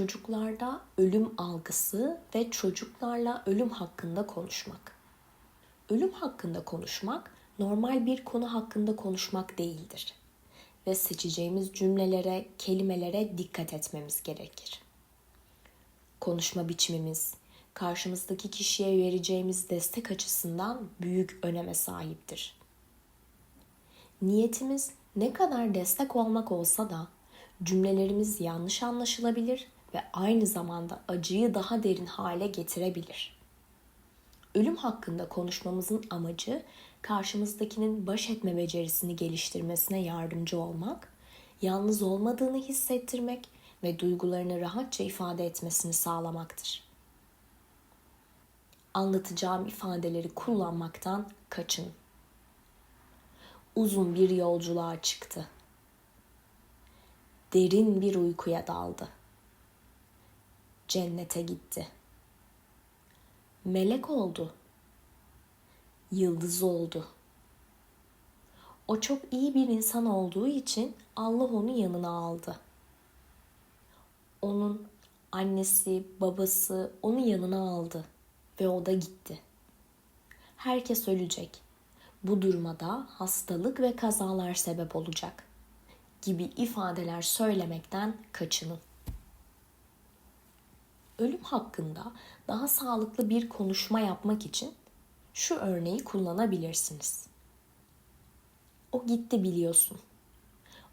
çocuklarda ölüm algısı ve çocuklarla ölüm hakkında konuşmak. Ölüm hakkında konuşmak normal bir konu hakkında konuşmak değildir ve seçeceğimiz cümlelere, kelimelere dikkat etmemiz gerekir. Konuşma biçimimiz, karşımızdaki kişiye vereceğimiz destek açısından büyük öneme sahiptir. Niyetimiz ne kadar destek olmak olsa da cümlelerimiz yanlış anlaşılabilir ve aynı zamanda acıyı daha derin hale getirebilir. Ölüm hakkında konuşmamızın amacı karşımızdakinin baş etme becerisini geliştirmesine yardımcı olmak, yalnız olmadığını hissettirmek ve duygularını rahatça ifade etmesini sağlamaktır. Anlatacağım ifadeleri kullanmaktan kaçın. Uzun bir yolculuğa çıktı derin bir uykuya daldı. Cennete gitti. Melek oldu. Yıldız oldu. O çok iyi bir insan olduğu için Allah onu yanına aldı. Onun annesi, babası onu yanına aldı ve o da gitti. Herkes ölecek. Bu durumda hastalık ve kazalar sebep olacak gibi ifadeler söylemekten kaçının. Ölüm hakkında daha sağlıklı bir konuşma yapmak için şu örneği kullanabilirsiniz. O gitti biliyorsun.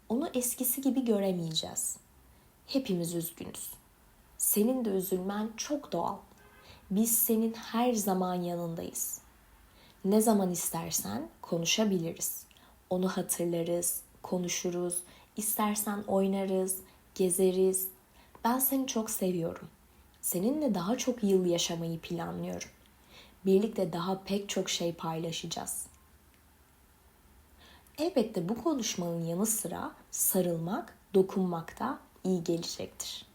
Onu eskisi gibi göremeyeceğiz. Hepimiz üzgünüz. Senin de üzülmen çok doğal. Biz senin her zaman yanındayız. Ne zaman istersen konuşabiliriz. Onu hatırlarız, konuşuruz, İstersen oynarız, gezeriz. Ben seni çok seviyorum. Seninle daha çok yıl yaşamayı planlıyorum. Birlikte daha pek çok şey paylaşacağız. Elbette bu konuşmanın yanı sıra sarılmak, dokunmak da iyi gelecektir.